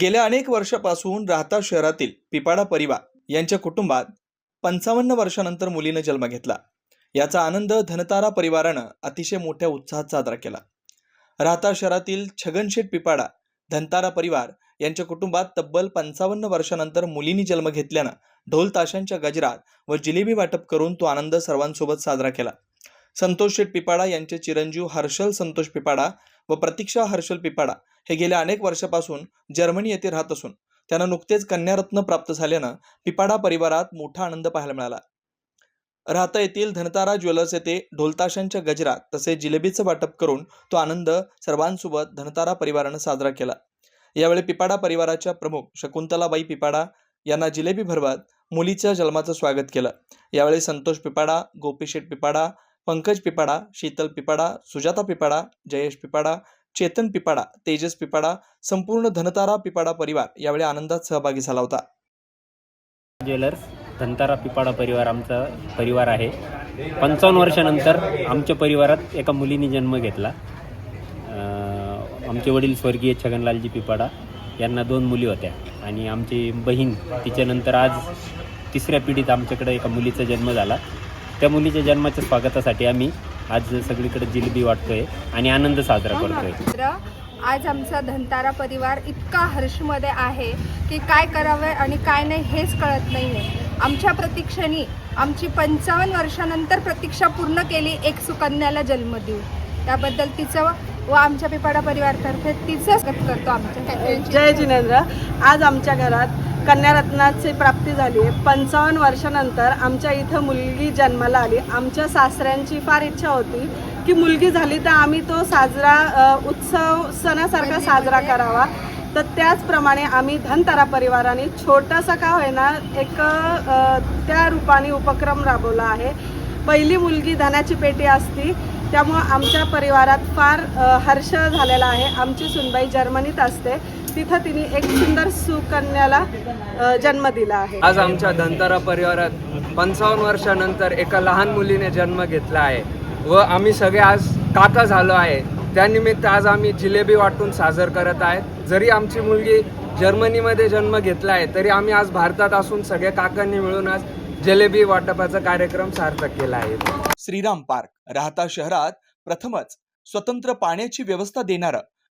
गेल्या अनेक वर्षापासून राहता शहरातील पिपाडा परिवार यांच्या कुटुंबात पंचावन्न वर्षानंतर मुलीनं जन्म घेतला. याचा आनंद धनतारा परिवारानं अतिशय मोठ्या उत्साहात साजरा केला. राहता शहरातील छगनशेठ पिपाडा धनतारा परिवार यांच्या कुटुंबात तब्बल पंचावन्न वर्षानंतर मुलींनी जन्म घेतल्यानं ढोल ताशांच्या गजरात व जिलेबी वाटप करून तो आनंद सर्वांसोबत साजरा केला. संतोष शेठ पिपाडा यांचे चिरंजीव हर्षल संतोष पिपाडा व प्रतीक्षा हर्षल पिपाडा हे गेल्या अनेक वर्षापासून जर्मनी येथे राहत असून त्यांना नुकतेच कन्यारत्न प्राप्त झाल्यानं पिपाडा परिवारात मोठा आनंद पाहायला मिळाला. राहता येथील धनतारा ज्वेलर्स येथे ढोलताशांच्या गजरात तसेच जिलेबीचं वाटप करून तो आनंद सर्वांसोबत धनतारा परिवारानं साजरा केला. यावेळी पिपाडा परिवाराच्या प्रमुख शकुंतलाबाई पिपाडा यांना जिलेबी भरवत मुलीच्या जन्माचं स्वागत केलं. यावेळी संतोष पिपाडा गोपीशेठ पिपाडा पंकज पिपाडा शीतल पिपाडा सुजाता पिपाडा जयेश पिपाडा चेतन पिपाडा तेजस पिपाडा संपूर्ण धनतारा पिपाडा परिवार यावेळी आनंदात सहभागी झाला होता. ज्वेलर्स धनतारा पिपाडा परिवार आमचा परिवार आहे. पंचावन्न वर्षानंतर आमच्या परिवारात एका मुलीने जन्म घेतला. आमचे वडील स्वर्गीय छगनलालजी पिपाडा यांना दोन मुली होत्या आणि आमची बहीण तिच्यानंतर आज तिसऱ्या पिढीत आमच्याकडे एका मुलीचा जन्म झाला. त्या मुलीच्या जन्माच्या स्वागतासाठी आम्ही आज सगळीकडे जिलेबी वाटतोय आणि आनंद साजरा करतोय. मित्र. आज आमचा धनतारा परिवार इतका हर्षमध्ये आहे की काय करावे आणि काय नाही हेच कळत नाही आहे आमच्या प्रतीक्षेने आमची पंचावन्न वर्षानंतर प्रतीक्षा पूर्ण केली एक सुकन्याला जन्म देऊ त्याबद्दल तिचं व आमच्या पिपाडा परिवारतर्फे तिचं स्वागत करतो आमच्या जय जिनेंद्र. आज आमच्या घरात कन्यारत्नाची प्राप्ती झाली आहे. पंचावन्न वर्षानंतर आमच्या इथं मुलगी जन्माला आली. आमच्या सासऱ्यांची फार इच्छा होती की मुलगी झाली तर आम्ही तो साजरा उत्सव सणासारखा साजरा करावा. तर त्याचप्रमाणे आम्ही धनतारा परिवाराने छोटासा का होईना एक त्या रूपाने उपक्रम राबवला आहे. पहिली मुलगी धनाची पेटी असती त्यामुळं आमच्या परिवारात फार हर्ष झालेला आहे. आमची सुनबाई जर्मनीत असते. तिथं तिने एक सुंदर सुकन्याला जन्म दिला आहे. आज आमच्या धनतारा परिवारात पंचावन्न वर्षानंतर एका लहान मुलीने जन्म घेतला आहे व आम्ही सगळे आज काका झालो आहे. त्यानिमित्त आज आम्ही जिलेबी वाटून साजर करत आहेत जरी आमची मुलगी जर्मनीमध्ये जन्म घेतला आहे तरी आम्ही आज भारतात असून सगळ्या काकांनी मिळून आज जिलेबी वाटपाचा कार्यक्रम सार्थक केला आहे. श्रीराम पार्क राहता शहरात प्रथमच स्वतंत्र पाण्याची व्यवस्था देणारं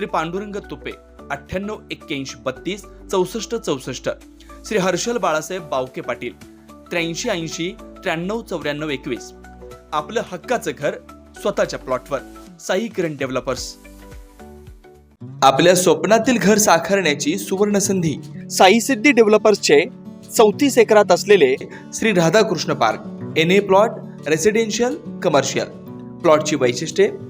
श्री पांडुरंग तुपे अठ्ठ्याण्णव एक्क्याऐंशी बत्तीस चौसष्ट चौसष्ट. श्री हर्षल बाळासाहेब बावके पाटील त्र्याऐंशी ऐंशी त्र्याण्णव चौऱ्याण्णव एकवीस. आपलं हक्काचं घर स्वतःच्या प्लॉटवर. साई किरण डेव्हलपर्स. आपल्या स्वप्नातील घर साकारण्याची सुवर्ण संधी साई सिद्धी डेव्हलपर्सचे चौतीस एकरात असलेले Shri Radhakrishna park N A plot residential commercial. प्लॉटची वैशिष्ट्ये